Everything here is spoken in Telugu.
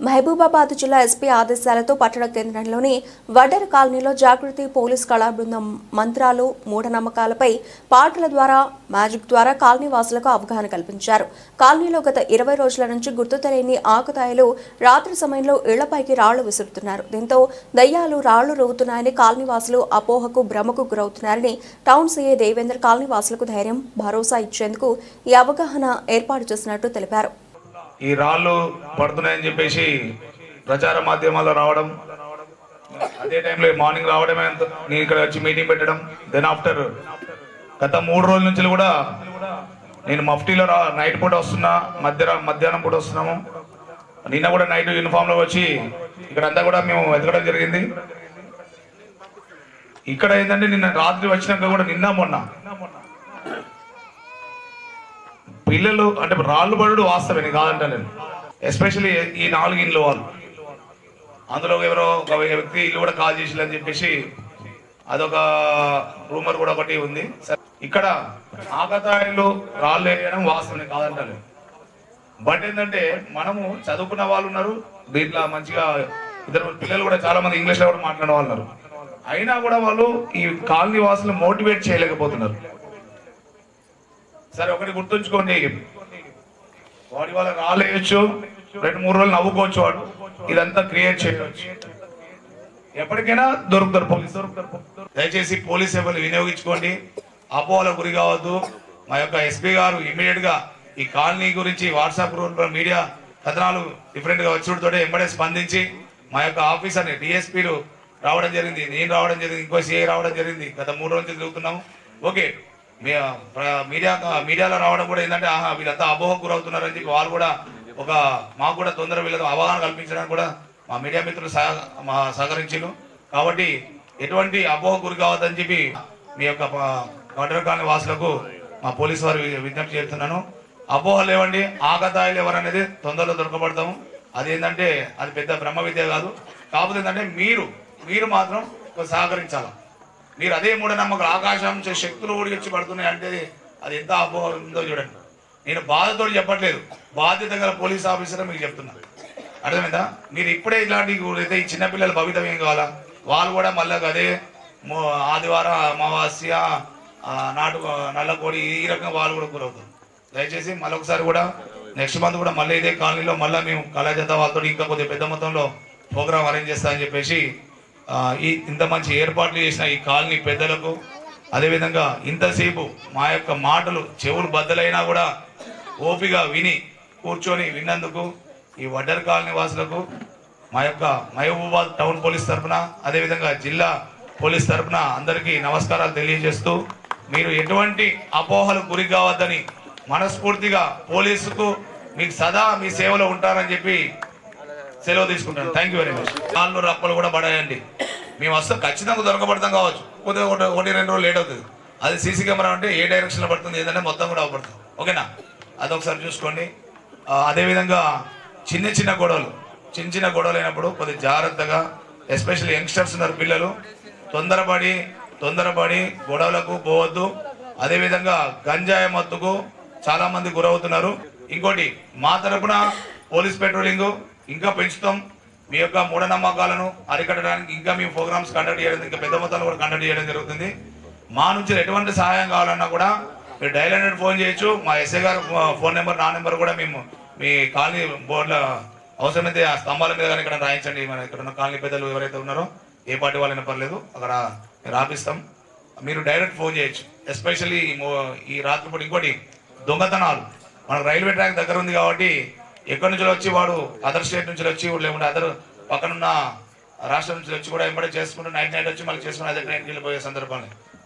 మహబూబాబాద్ జిల్లా ఎస్పీ ఆదేశాలతో పట్టణ కేంద్రంలోని వడ్డెర కాలనీలో జాగృతి పోలీస్ కళా బృందం మంత్రాలు మూఢనమ్మకాలపై పాటల ద్వారా మ్యాజిక్ ద్వారా కాలనీ వాసులకు అవగాహన కల్పించారు. కాలనీలో గత ఇరవై రోజుల నుంచి గుర్తు తెలియని ఆకుతాయిలు రాత్రి సమయంలో ఇళ్ళపైకి రాళ్ళు విసురుతున్నారు. దీంతో దయ్యాలు రాళ్ళు రువుతున్నాయని కాలనీ వాసులు అపోహకు భ్రమకు గురవుతున్నారని టౌన్ సీఏ దేవేందర్ కాలనీ వాసులకు ధైర్యం భరోసా ఇచ్చేందుకు ఈ అవగాహన ఏర్పాటు చేసినట్టు తెలిపారు. ఈ రాళ్ళు పడుతున్నాయని చెప్పేసి ప్రచార మాధ్యమాల్లో రావడం అదే టైంలో మార్నింగ్ రావడమే నేను ఇక్కడ వచ్చి మీటింగ్ పెట్టడం దెన్ ఆఫ్టర్ గత మూడు రోజుల నుంచి కూడా నేను మఫ్టీలో రా నైట్ పూట వస్తున్నా మధ్య మధ్యాహ్నం పూట వస్తున్నాము. నిన్న కూడా నైట్ యూనిఫామ్లో వచ్చి ఇక్కడ అంతా కూడా మేము వెతకడం జరిగింది. ఇక్కడ ఏంటంటే నిన్న రాత్రి వచ్చినాక కూడా నిన్న మొన్న పిల్లలు అంటే రాళ్ళు పడు వాస్తవే కాదంటా నేను. ఎస్పెషల్లీ ఈ నాలుగు ఇండ్లు వాళ్ళు. అందులో ఎవరో ఒక వ్యక్తి ఇల్లు కూడా కాల్ చేసిల్లని చెప్పేసి అదొక రూమర్ కూడా ఒకటి ఉంది. సరే, ఇక్కడ ఆకతాయిలు రాళ్ళు వేయడం వాస్తవే నేను కాదంటాను బట్ ఏంటంటే మనము చదువుకున్న వాళ్ళు ఉన్నారు దీంట్లో మంచిగా ఇద్దరు పిల్లలు కూడా చాలా మంది ఇంగ్లీష్లో కూడా మాట్లాడే వాళ్ళు ఉన్నారు. అయినా కూడా వాళ్ళు ఈ కాలనీ వాసులు మోటివేట్ చేయలేకపోతున్నారు. సరే ఒకటి గుర్తుంచుకోండి. వాడి వాళ్ళ రాలేయచ్చు. రెండు మూడు రోజులు నవ్వుకోవచ్చు వాడు. ఇదంతా క్రియేట్ చేయవచ్చు ఎప్పటికైనా దొరుకుతారు పోలీస్ దొరుకుతారు దయచేసి పోలీస్ సేవలు వినియోగించుకోండి. అపోహల గురి కావద్దు. మా యొక్క ఎస్పీ గారు ఇమీడియట్గా ఈ కాలనీ గురించి వాట్సాప్ గ్రూప్ మీడియా కథనాలు డిఫరెంట్గా వచ్చుడుతో ఎంబడే స్పందించి మా యొక్క ఆఫీసర్ని డిఎస్పీలు రావడం జరిగింది నేను రావడం జరిగింది ఇంకో సిఐ రావడం జరిగింది. గత మూడు రోజులు నుంచి తిరుగుతున్నాము. ఓకే. మీడియా మీడియాలో రావడం కూడా ఏంటంటే ఆహా వీళ్ళంతా అపోహకు గురవుతున్నారని చెప్పి వాళ్ళు కూడా ఒక మాకు కూడా తొందర వీళ్ళతో అవగాహన కల్పించడానికి కూడా మా మీడియా మిత్రులు సహ- మా సహకరించారు కాబట్టి ఎటువంటి అపోహ గురి కావద్దని చెప్పి మీ యొక్క వడ్డర వాసులకు మా పోలీసు వారు విజ్ఞప్తి చేస్తున్నాను. అపోహలు లేవండి ఆగతాయిలు ఎవరనేది తొందరలో దొరకబడతాము. అదేంటంటే అది పెద్ద బ్రహ్మ విద్య కాదు. కాకపోతే ఏంటంటే మీరు మీరు మాత్రం సహకరించాలి? మీరు అదే మూఢనమ్మకం ఆకాశం నుంచి శక్తులు ఊడి పడుతున్నాయి అంటే అది ఎంత అపోహ ఉందో చూడండి. నేను బాధతో చెప్పట్లేదు. బాధ్యత గల పోలీస్ ఆఫీసర్ మీకు చెప్తున్నా. అర్థమైందా? మీరు ఇప్పుడే ఇలాంటి అయితే ఈ చిన్నపిల్లల ఏం కావాలా? వాళ్ళు కూడా మళ్ళీ అదే ఆదివారం అమావాస్య నాటు నల్లకోడి ఈ రకంగా వాళ్ళు కూడా గురవుతారు. దయచేసి మళ్ళొకసారి కూడా నెక్స్ట్ మంత్ కూడా మళ్ళీ ఇదే కాలనీలో మళ్ళీ మేము కళాజత వాళ్ళతో ఇంకా కొద్దిగా పెద్ద మొత్తంలో ప్రోగ్రామ్ అరేంజ్ చేస్తామని చెప్పేసి ఈ ఇంత మంచి ఏర్పాట్లు చేసిన ఈ కాలనీ పెద్దలకు అదేవిధంగా ఇంతసేపు మా యొక్క మాటలు చెవులు బద్దలైనా కూడా ఓపిగా విని కూర్చొని విన్నందుకు ఈ వడ్డర్ కాలనీ వాసులకు మా యొక్క మహబూబాద్ టౌన్ పోలీస్ తరఫున అదేవిధంగా జిల్లా పోలీస్ తరఫున అందరికీ నమస్కారాలు తెలియజేస్తూ మీరు ఎటువంటి అపోహలు గురి కావద్దని మనస్ఫూర్తిగా పోలీసుకు మీకు సదా మీ సేవలో ఉంటారని చెప్పి సెలవు తీసుకుంటాను. థ్యాంక్ యూ వెరీ మచ్ కాళ్ళు రప్పలు కూడా పడాయండి. మేము వస్తాం ఖచ్చితంగా దొరకబడతాం కావచ్చు. కొద్దిగా ఒకటి రెండు రోజులు లేట్ అవుతుంది. అది సీసీ కెమెరా అంటే ఏ డైరెక్షన్లో పడుతుంది ఏదంటే మొత్తం కూడా అవపడుతుంది ఓకేనా? అదొకసారి చూసుకోండి. అదేవిధంగా చిన్న చిన్న గొడవలు. చిన్న చిన్న గొడవలు అయినప్పుడు కొద్దిగా జాగ్రత్తగా ఎస్పెషల్లీ యంగ్స్టర్స్ ఉన్నారు పిల్లలు తొందరపడి తొందరపడి గొడవలకు పోవద్దు. అదేవిధంగా గంజాయి మత్తుకు చాలామంది గురవుతున్నారు. ఇంకోటి మా తరపున పోలీస్ పెట్రోలింగ్ ఇంకా పెంచుతాం. మీ యొక్క మూఢనమ్మకాలను అరికట్టడానికి ఇంకా మేము ప్రోగ్రామ్స్ కండక్ట్ చేయడం ఇంకా పెద్ద మొత్తంలో కూడా కండక్ట్ చేయడం జరుగుతుంది. మా నుంచి ఎటువంటి సహాయం కావాలన్నా కూడా మీరు డైల్ హండ్రెడ్ ఫోన్ చేయొచ్చు. మా ఎస్ఐ గారు ఫోన్ నెంబర్ నా నెంబర్ కూడా మేము మీ కాలనీ బోర్డులో అవసరమైతే ఆ స్తంభాల మీద కానీ ఇక్కడ రాయించండి. మన ఇక్కడ ఉన్న కాలనీ పెద్దలు ఎవరైతే ఉన్నారో ఏ పార్టీ వాళ్ళైనా పర్లేదు. అక్కడ మీరు ఆపిస్తాం మీరు డైరెక్ట్ ఫోన్ చేయొచ్చు. ఎస్పెషల్లీ ఈ రాత్రిపూట ఇంకోటి దొంగతనాలు. మనకు రైల్వే ట్రాక్ దగ్గర ఉంది కాబట్టి ఎక్కడి నుంచి వచ్చి వాడు అదర్ స్టేట్ నుంచి వచ్చి లేకుంటే అదర్ పక్కనున్న రాష్ట్రం నుంచి వచ్చి కూడా ఎంబడే చేసుకుంటూ నైట్ నైట్ వచ్చి మళ్ళీ చేసుకుని అదే ట్రైన్కి వెళ్ళిపోయే సందర్భాలు.